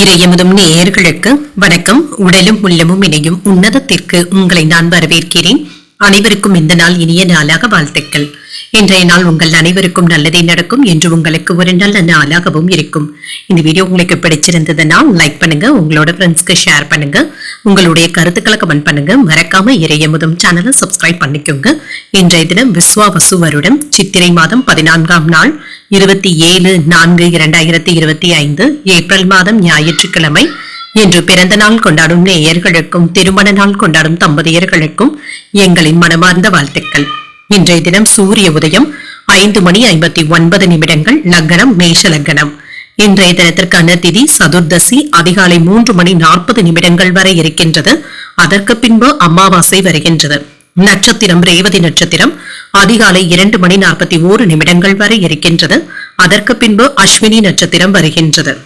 இறையமுதும் நேயர்களுக்கு வணக்கம். உடலும் உள்ளமும் இணையும் உன்னதத்திற்கு உங்களை நான் வரவேற்கிறேன். அனைவருக்கும் இந்த நாள் இனிய நாளாக வாழ்த்துக்கள். இன்றைய நாள் உங்கள் அனைவருக்கும் நல்லதே நடக்கும் என்று உங்களுக்கு ஒரு நல்ல நாளாகவும் இருக்கும். இந்த வீடியோ உங்களுக்கு பிடிச்சிருந்ததுன்னா லைக் பண்ணுங்க உங்களோட ஃப்ரெண்ட்ஸ்க்கு ஷேர் பண்ணுங்க உங்களுடைய கருத்துக்களை கமெண்ட் பண்ணுங்க. மறக்காம இறையமுதும் சேனலை சப்ஸ்கிரைப் பண்ணிக்கோங்க. இன்றைய தினம் விஸ்வாவசு வருடம் சித்திரை மாதம் பதினான்காம் நாள் இருபத்தி ஏழு நான்கு இரண்டாயிரத்தி இருபத்தி ஐந்து ஏப்ரல் மாதம் ஞாயிற்றுக்கிழமை இன்று பிறந்த நாள் கொண்டாடும் நேயர்களுக்கும் திருமண நாள் கொண்டாடும் தம்பதியர்களுக்கும் எங்களின் மனமார்ந்த வாழ்த்துக்கள். இன்றைய தினம் சூரிய உதயம் ஐந்து மணி ஐம்பத்தி ஒன்பது நிமிடங்கள் லக்னம் மேஷ லக்னம். இன்றைய தினத்திற்கான திதி சதுர்தசி அதிகாலை மூன்று மணி நாற்பது நிமிடங்கள் வரை இருக்கின்றது. அதற்கு பின்பு அமாவாசை வருகின்றது. நட்சத்திரம் ரேவதி நட்சத்திரம் அதிகாலை இரண்டு மணி நாற்பத்தி ஓரு நிமிடங்கள் வரை இருக்கின்றது. அதற்கு பின்பு அஸ்வினி நட்சத்திரம் வருகின்றது.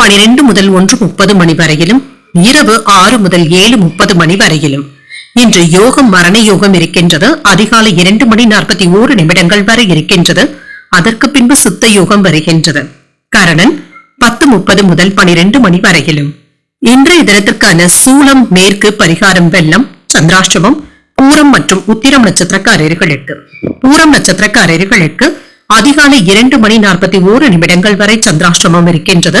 பனிரெண்டு முதல் ஒன்று முப்பது மணி வரையிலும் இரவு ஆறு முதல் ஏழு முப்பது மணி வரையிலும். இன்று யோகம் மரண யோகம் இருக்கின்றது. அதிகாலை இரண்டு மணி நாற்பத்தி ஓரு நிமிடங்கள் வரை இருக்கின்றது. அதற்கு பின்பு சுத்த யோகம் வருகின்றது. கரணன் பத்து முப்பது முதல் பனிரெண்டு மணி வரையிலும். இன்றைய தினத்திற்கான சூலம் மேற்கு பரிகாரம் வெள்ளம் சந்திராஷ்டமம் பூரம் மற்றும் உத்திரம் நட்சத்திரக்காரர்களுக்கு. பூரம் நட்சத்திரக்காரர்களுக்கு அதிகாலை இரண்டு மணி நாற்பத்தி ஓரு நிமிடங்கள் வரை சந்திராஷ்டமம் இருக்கின்றது.